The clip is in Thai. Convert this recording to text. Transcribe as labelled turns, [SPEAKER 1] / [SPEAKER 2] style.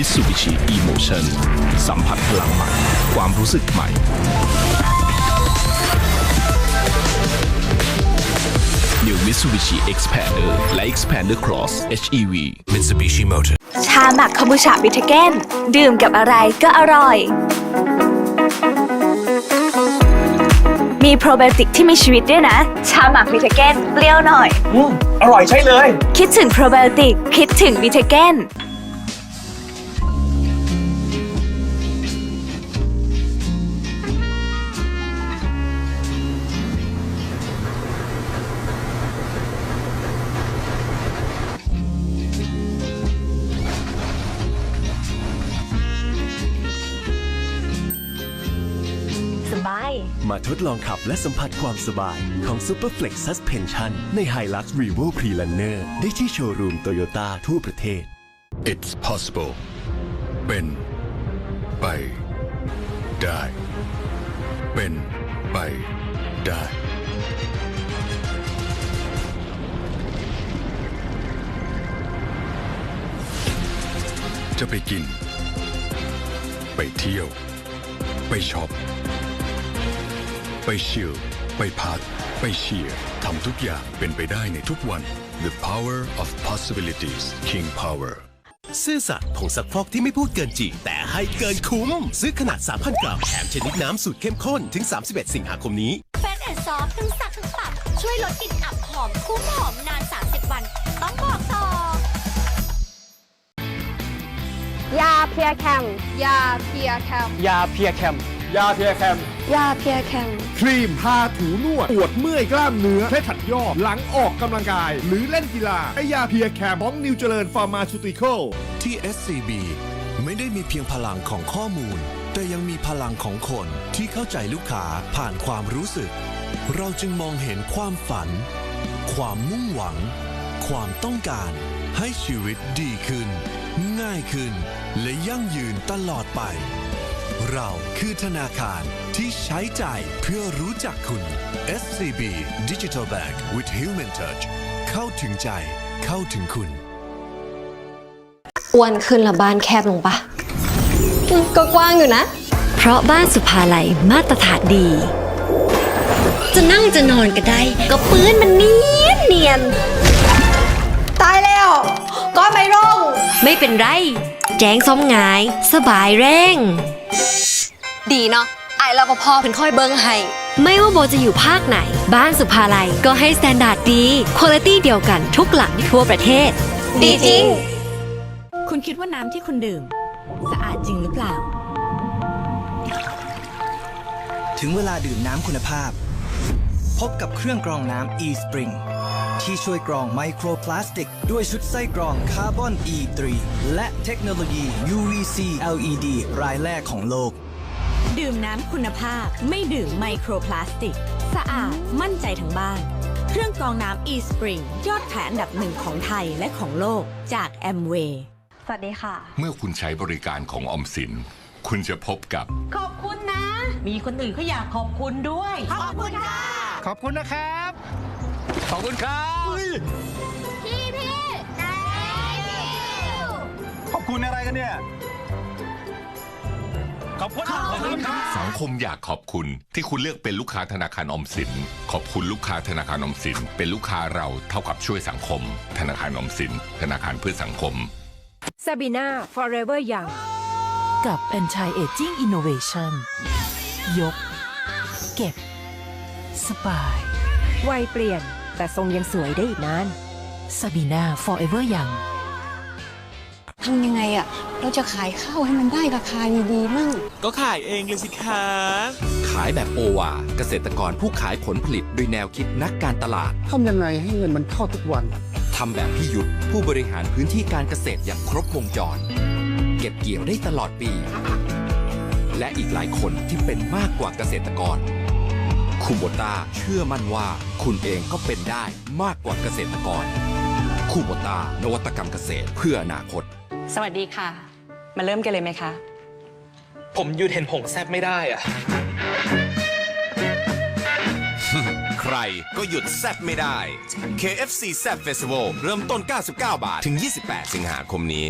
[SPEAKER 1] Mitsubishi Emotion สัมผัสพลังใหม่ ความรู้สึกใหม่ New Mitsubishi Xpander และ Xpander Cross HEV
[SPEAKER 2] Mitsubishi Motor
[SPEAKER 3] ชาหมักคอมบูชาบิทเกนดื่มกับอะไรก็อร่อย มีโปรไบโอติกที่มีชีวิตด้วยนะ ชาหมักบิทเกนเปรี้ยวหน่อย
[SPEAKER 4] อืมอร่อยใช่เลย
[SPEAKER 3] คิดถึงโปรไบโอติก คิดถึงบิทเกน
[SPEAKER 5] มาทดลองขับและสัมผัสความสบายของ Superflex Suspension ใน Hilux Revo Prelaner ได้ที่โชว์รูมโตโยต้าทั่วประเทศ
[SPEAKER 6] It's possible เป็นไปได้ เป็นไปได้ จะไปกิน ไปเที่ยว ไปช็อป ไปชิลไปพัก ไปเชียร์ทำทุกอย่างเป็นไปได้ในทุกวัน The power of possibilities King Power
[SPEAKER 5] ซื่อสัตย์ผงซักฟอกที่ไม่พูดเกินจริง แต่ให้เกินคุ้ม ซื้อขนาด 3,000 กรัมแถมชนิดน้ำสูตรเข้มข้นถึง 31 สิงหาคมนี้
[SPEAKER 7] เฟสแอนด์ซอฟทั้งสักทั้งปรับช่วยลดกลิ่นอับหอมคุ้มหอมนาน 30 วัน ต้องบอกต่อ
[SPEAKER 8] ยาเพียแคมยาเพียแคม
[SPEAKER 4] ยาเพียแคมยาเพียแคม
[SPEAKER 8] ยาเพียแคม
[SPEAKER 9] ครีมทาถูนวด ปวดเมื่อยกล้ามเนื้อเคล็ดขัดยอกหลังออกกำลังกาย หรือเล่นกีฬาไอยาเพียแคมของนิวเจริญฟาร์มาชูติคอล
[SPEAKER 2] ที่ SCB ไม่ได้มีเพียงพลังของข้อมูล แต่ยังมีพลังของคนที่เข้าใจลูกค้าผ่านความรู้สึก เราจึงมองเห็นความฝัน ความมุ่งหวัง ความต้องการให้ชีวิตดีขึ้น ง่ายขึ้น และยั่งยืนตลอดไป เราคือธนาคารที่ใช้ใจายเพื่อรู้จักคุณ SCB Digital Bank with Human Touch เข้าถึงใจ เข้าถึงคุณ
[SPEAKER 8] อ้วนขึ้นและบ้านแคบลงปะอืมก็กว้างอยู่นะ
[SPEAKER 10] เพราะบ้านสุภาลัยมาตรฐานดี จะนั่งจะนอนก็ได้ ก็ปื้นมันเนียนเนียน
[SPEAKER 8] ตายแล้ว ก้อนไม่ร่อง
[SPEAKER 10] ไม่เป็นไร แจ้งซ้อมงาย สบายแรง
[SPEAKER 8] ดีเนาะไอรปภเป็นค่อยเบิ้งให้
[SPEAKER 10] ไม่ว่าโบจะอยู่ภาคไหน บ้านสุภาลัยก็ให้สแตนดาร์ดดีคุณภาพเดียวกันทุกหลังทั่วประเทศ
[SPEAKER 8] ดีจริง
[SPEAKER 11] คุณคิดว่าน้ำที่คุณดื่ม สะอาดจริงหรือเปล่า
[SPEAKER 4] ถึงเวลาดื่มน้ำคุณภาพ พบกับเครื่องกรองน้ำ eSpring ที่ช่วยกรองไมโครพลาสติก ด้วยชุดไส้กรองคาร์บอน E3 และเทคโนโลยี UVC LED รายแรกของโลก
[SPEAKER 11] ดื่มน้ำคุณภาพไม่ดื่มไมโครพลาสติก สะอาดมั่นใจทั้งบ้าน เครื่องกรองน้ำ eSpring ยอดขายอันดับหนึ่งของไทยและของโลกจาก Amway
[SPEAKER 8] สวัสดีค่ะ
[SPEAKER 6] เมื่อคุณใช้บริการของออมสิน คุณจะพบกับ
[SPEAKER 7] ขอบคุณนะ มีคนอื่นเขาอยากขอบคุณด้วย ขอบคุณค่ะ
[SPEAKER 4] ขอบคุณนะครับ ขอบคุณครับ
[SPEAKER 7] พี่พี่
[SPEAKER 4] ขอบคุณอะไรกันเนี่ย ขอบคุณขอบคุณครับ
[SPEAKER 6] สังคมอยากขอบคุณที่คุณเลือกเป็นลูกค้าธนาคารออมสิน ขอบคุณลูกค้าธนาคารออมสิน เป็นลูกค้าเราเท่ากับช่วยสังคม ธนาคารออมสิน ธนาคารเพื่อสังคม
[SPEAKER 11] ซาบีนา forever young กับ anti aging innovation ยก เก็บ สบายวัยเปลี่ยนแต่ทรงยังสวยได้อีกนานซาบีนา forever young
[SPEAKER 8] ทำยังไงอะเราจะขายข้าวให้มันได้ราคาดีๆมั่ง
[SPEAKER 2] ก็ขายเองเลยสิคะ
[SPEAKER 12] ขายแบบโอวาเกษตรกรผู้ขายผลผลิตด้วยแนวคิดนักการตลาด
[SPEAKER 9] ทำยังไงให้เงินมันเข้าทุกวัน
[SPEAKER 12] ทำแบบพี่ยุทธผู้บริหารพื้นที่การเกษตรอย่างครบวงจร เก็บเกี่ยวได้ตลอดปี และอีกหลายคนที่เป็นมากกว่าเกษตรกรคูโบตาเชื่อมั่นว่า คุณเองก็เป็นได้มากกว่าเกษตรกรคูโบตานวัตกรรมเกษตรเพื่ออนาคต
[SPEAKER 11] สวัสดีค่ะ มาเริ่มกันเลยไหมคะ
[SPEAKER 4] ผมหยุดเห็นผงแซบไม่ได้อะ
[SPEAKER 2] ใครก็หยุดแซบไม่ได้ KFC แซบเฟสติวัลเริ่มต้น 99 บาท ถึง 28 สิงหาคมนี้